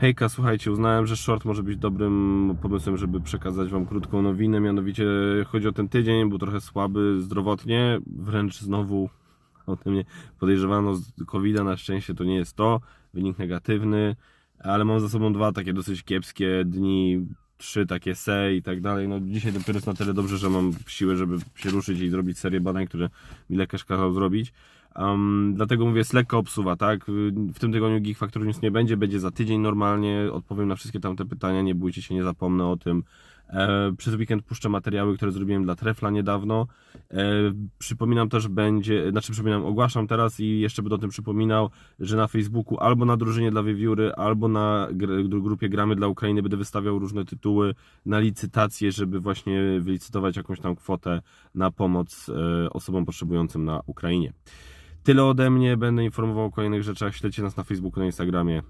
Hejka, słuchajcie, uznałem, że short może być dobrym pomysłem, żeby przekazać Wam krótką nowinę. Mianowicie chodzi o ten tydzień, był trochę słaby zdrowotnie, wręcz znowu ode mnie podejrzewano covid Na szczęście to nie jest to, wynik negatywny, ale mam za sobą dwa takie dosyć kiepskie dni, trzy takie se i tak dalej. No dzisiaj dopiero jest na tyle dobrze, że mam siłę, żeby się ruszyć i zrobić serię badań, które mi lekarz kazał zrobić. Um, dlatego mówię, jest lekko obsuwa, tak? W tym tygodniu Geek Factory News nie będzie, będzie za tydzień normalnie, odpowiem na wszystkie tamte pytania, nie bójcie się, nie zapomnę o tym. E, przez weekend puszczę materiały, które zrobiłem dla Trefla niedawno. E, przypominam też będzie, znaczy przypominam, ogłaszam teraz i jeszcze będę o tym przypominał, że na Facebooku albo na drużynie dla wiewióry, albo na gr- grupie Gramy dla Ukrainy będę wystawiał różne tytuły na licytację, żeby właśnie wylicytować jakąś tam kwotę na pomoc e, osobom potrzebującym na Ukrainie. Tyle ode mnie, będę informował o kolejnych rzeczach. Śledźcie nas na Facebooku, na Instagramie.